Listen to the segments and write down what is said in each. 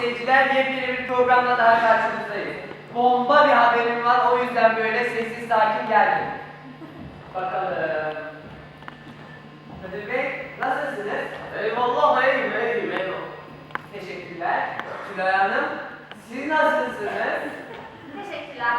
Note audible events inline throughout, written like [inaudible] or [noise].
seyirciler yepyeni bir programla daha karşınızdayız. Bomba bir haberim var o yüzden böyle sessiz sakin geldim. Bakalım. Kadir Bey nasılsınız? Eyvallah iyiyim iyiyim eyvallah. Teşekkürler. Tülay Hanım siz nasılsınız? Teşekkürler.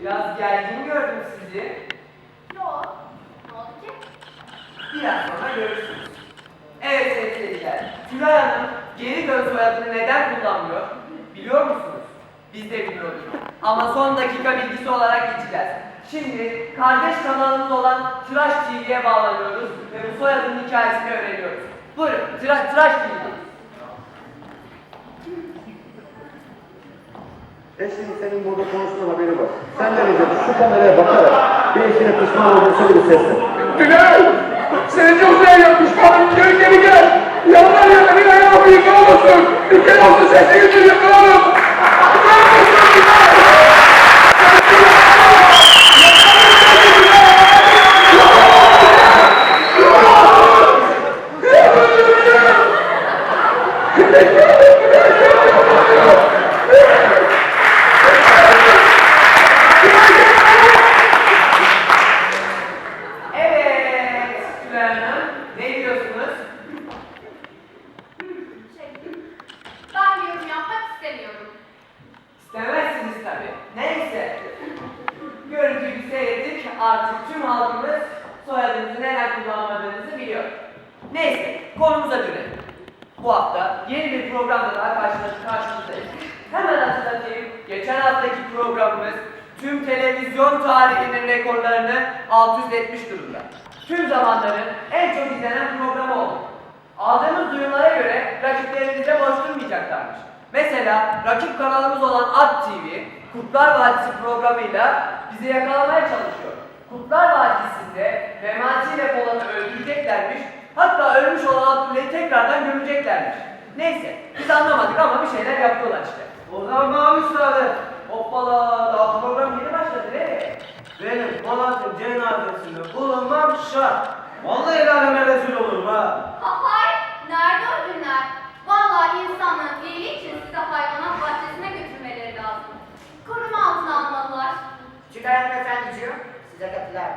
Biraz gergin gördüm sizi. Yok. Ne oldu ki? Biraz sonra görürsünüz. Evet sevgili seyirciler. Tülay Hanım geri dön soyadını neden kullanmıyor? Biliyor musunuz? Biz de biliyoruz. Ama son dakika bilgisi olarak geçeceğiz. Şimdi kardeş kanalımız olan Tıraş TV'ye bağlanıyoruz ve bu soyadın hikayesini öğreniyoruz. Buyurun Tıra Tıraş TV. Eşinin senin burada konuştuğun haberi var. Sen de Recep şu kameraya bakarak bir eşine pişman olduğunu söyle bir sesle. Bilal! Seni çok sevdim pişmanım geri geri gel! Yanlar yanına bir ayağı büyük ne olursun! Ülke olsun sesini götürüyor tabii. Neyse. Görüntüyü seyrettik. Artık tüm halkımız soyadınızı neden kullanmadığınızı biliyor. Neyse, konumuza dönelim. Bu hafta yeni bir programda daha karşınızda, karşınızdayız. Hemen hatırlatayım. Geçen haftaki programımız tüm televizyon tarihinin rekorlarını alt üst etmiş durumda. Tüm zamanların en çok izlenen programı oldu. Aldığımız duyumlara göre rakiplerimiz de boş durmayacaklarmış. Mesela rakip kanalımız olan At TV, Kurtlar Vadisi programıyla bizi yakalamaya çalışıyor. Kurtlar Vadisi'nde Memati ile Polat'ı öldüreceklermiş, hatta ölmüş olan Abdülhamid'i tekrardan gömeceklermiş. Neyse, biz anlamadık ama bir şeyler yapıyorlar işte. O zaman bana müsaade. Hoppala, daha program yeni başladı, nereye? Benim Polat'ın cenazesinde bulunmam şart. Vallahi el aleme rezil olurum ha. Hay, nerede o günler? Vallahi insanların iyiliği için size hayvanat bahçesine götürmeleri lazım. Koruma altına almalılar. Tülay Hanımefendiciğim size katılıyorum.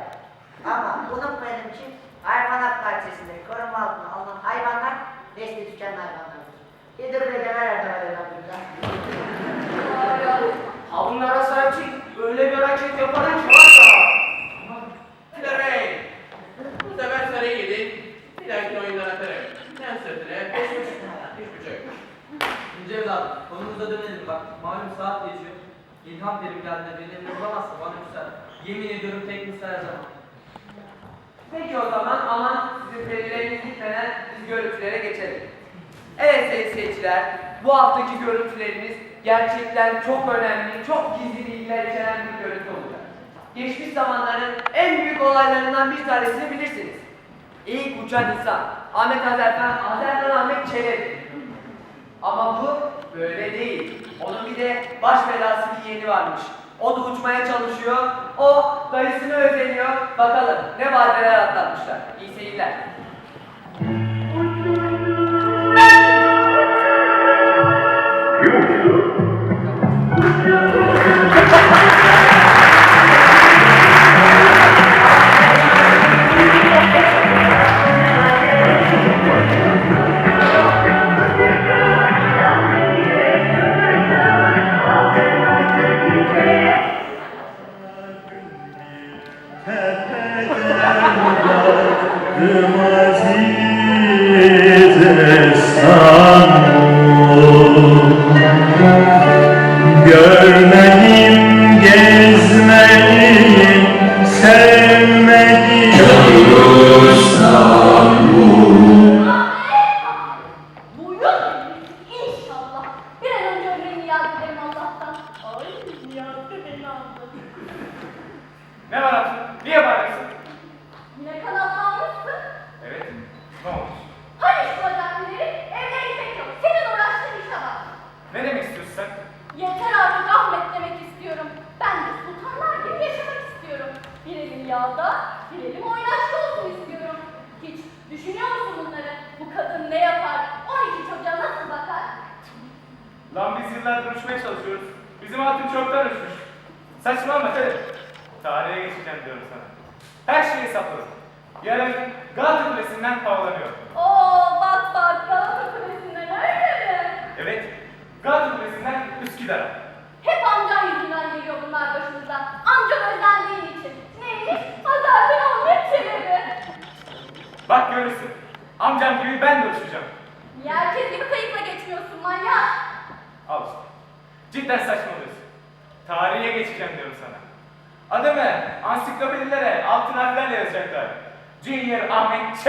Ama unutmayın ki hayvanat bahçesinde koruma altına alınan hayvanlar nesli tükenli hayvanlardır. İdir ve genel erdemler elhamdülillah. Doğru. Ha bunlara sahip çık. Öyle bir hareket yaparım ki konumuza dönelim bak. Malum saat geçiyor. İlham verim geldiğinde beni bulamazsa bana müsaade. Yemin ediyorum tek müsaade her zaman. Peki o zaman aman sizin perileriniz gitmeden biz görüntülere geçelim. Evet sevgili seyirciler, bu haftaki görüntülerimiz gerçekten çok önemli, çok gizli bilgiler içeren bir görüntü olacak. Geçmiş zamanların en büyük olaylarından bir tanesini bilirsiniz. İlk uçan insan, Ahmet Azerfen, Azerfen Ahmet Çelebi. Ama bu böyle değil. Onun bir de baş belası bir yeğeni varmış. O da uçmaya çalışıyor. O dayısını özeniyor. Bakalım ne vadeler atlatmışlar. İyi seyirler. Görmedim, Ne oldu? Hani şu ödemleri evde gitmek yok. Senin uğraştığın işe bak. Ne demek istiyorsun sen? Yeter artık Ahmet demek istiyorum. Ben de sultanlar gibi yaşamak istiyorum. Bir elim yağda, bir elim oynaşta olsun istiyorum. Hiç düşünüyor musun bunları? Bu kadın ne yapar? 12 çocuğa nasıl bakar? Lan biz yıllardır uçmaya çalışıyoruz. Bizim hatun çoktan uçmuş. Saçmalama Fede. Tarihe geçeceğim diyorum sana. Her şeyi hesapladım. Yarın Galata Kulesi'nden havalanıyor. Oo bak bak Galata Kulesi'nden öyle mi? Evet, Galata Kulesi'nden Üsküdar'a. Hep amcam yüzünden geliyor bunlar başımıza. Amcam özendiğin için. Neymiş? Hazarfen Ahmet Çelebi. Bak görürsün. Amcam gibi ben de uçacağım. Niye herkes gibi kayıkla geçmiyorsun manyak? Al işte. Cidden saçmalıyorsun. Tarihe geçeceğim diyorum sana. Adımı ansiklopedilere altın harflerle yazacaklar. Junior Ahmet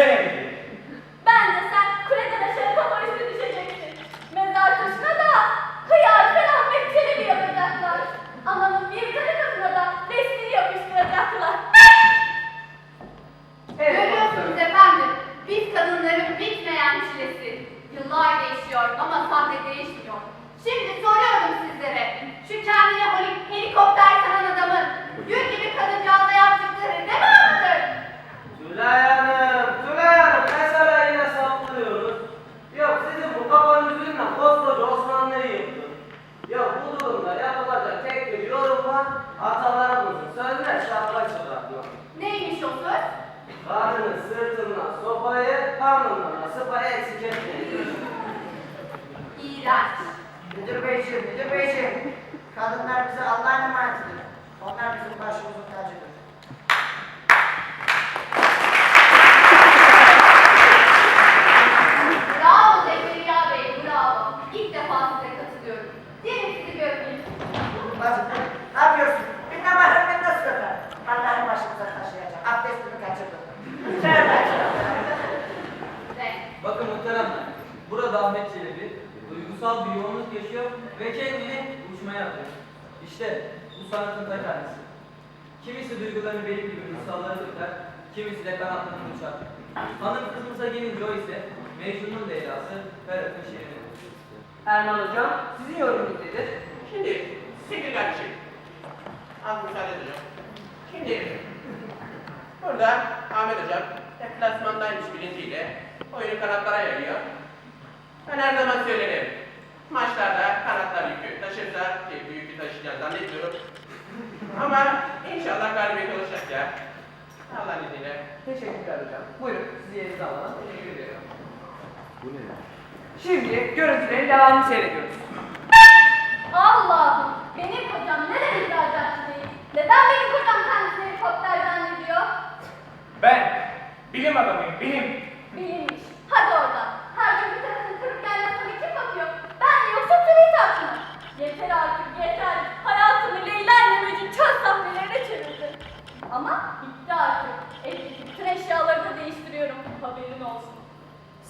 yaşıyor ve kendini uçmaya atıyor. İşte bu sanatın ta kendisi. Kimisi duygularını benim gibi mısralara döker, kimisi de kanatlarını uçar. Hanım kızımıza gelince o ise Mecnun'un Leyla'sı, Ferhat'ın şiiri. Erman Hocam, sizin yorumunuz nedir? Şimdi sekirgatçı. Az müsaade edeceğim. Şimdi burada Ahmet Hocam deplasmandaymış bilinciyle oyunu kanatlara yayıyor. Ben her zaman söylerim. Maçlarda kanatlar yükü taşırsa ki bu yükü taşıyacağını zannetmiyorum. [laughs] Ama inşallah galibiyet olacak ya. Allah'ın izniyle. Teşekkürler hocam. Buyurun, sizi yerinize alalım. Teşekkür ederim. Şimdi görüntülerin devamını seyrediyoruz. Allah'ım, benim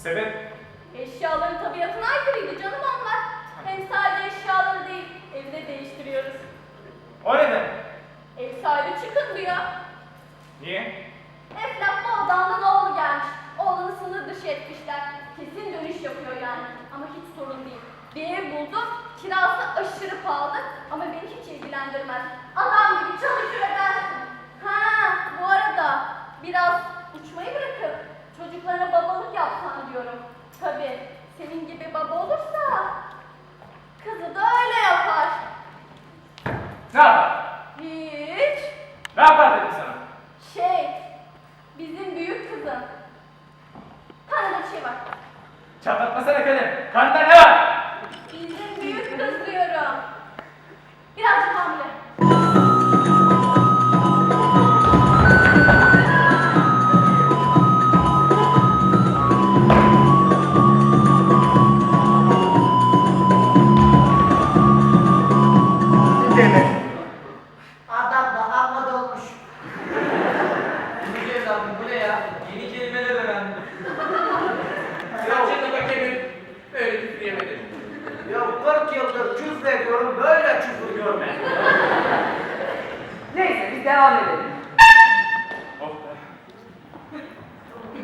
Sebep? Eşyaların tabiatına aykırıydı canım onlar. Hem sadece eşyaları değil, evi de değiştiriyoruz. O neden? Ev sahibi çıkın diyor. Niye? Eflak Moğdan'dan oğlu gelmiş. Oğlunu sınır dışı etmişler. Kesin dönüş yapıyor yani. Ama hiç sorun değil. Bir ev buldum. Kirası aşırı pahalı ama beni hiç ilgilendirmez. Adam gibi çalışır Yeni kelimeler öğrendim. Saçını bakayım. Böyle küfür yemedim. Ya 40 yıldır küfrediyorum, böyle küfür görmedim. Neyse, biz devam edelim. Oh be.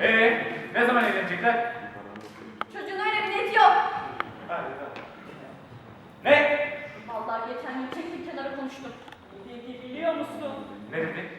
Ee, ne zaman evlenecekler? Çocuğun öyle bir niyeti yok. Hadi tamam. Ne? Vallahi geçen gün çekil kenara konuştum. Biliyor musun? Ne dedi?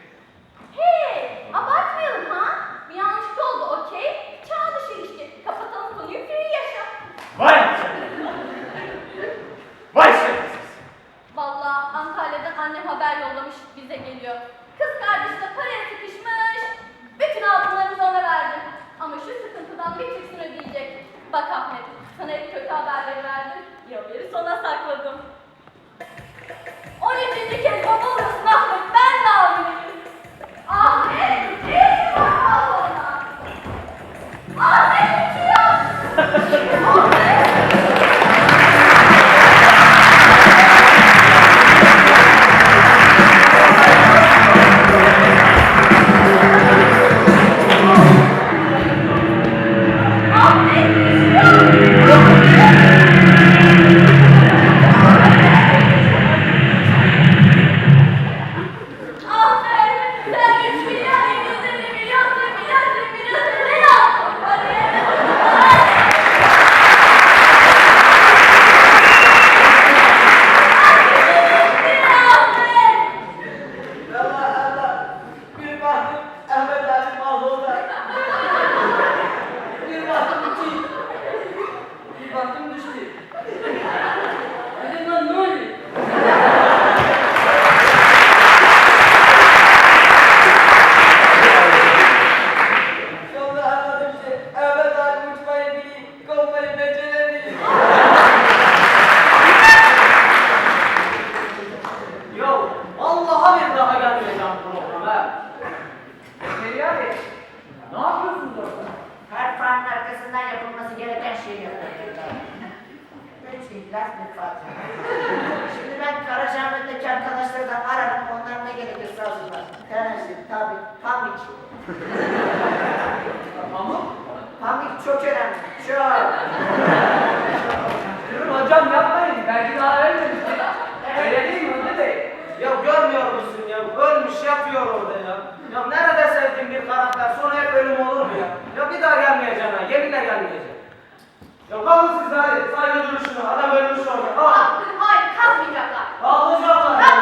İhlas bir Fatiha. Şimdi ben Karacaahmet'teki arkadaşları da ararım, onlar ne gerekirse hazırlar. Terzi, tabi, pamik. Pamuk. Pamik çok önemli, çok. Durun hocam yapmayın. Belki daha ölmemiştir. Öyle değil mi Hızlı Bey? Ya görmüyor musun ya? Ölmüş yatıyor orada ya. Ya nerede sevdiğim bir karakter sonra hep ölüm olur mu ya? Ya bir daha gelmeyeceğim ha. Yeminle gelmeyeceğim. Ya kalın siz hadi. Saygı duruşunu. Adam ölmüş orada. Al. Hayır kalkmayacaklar. Kaldıracaklar.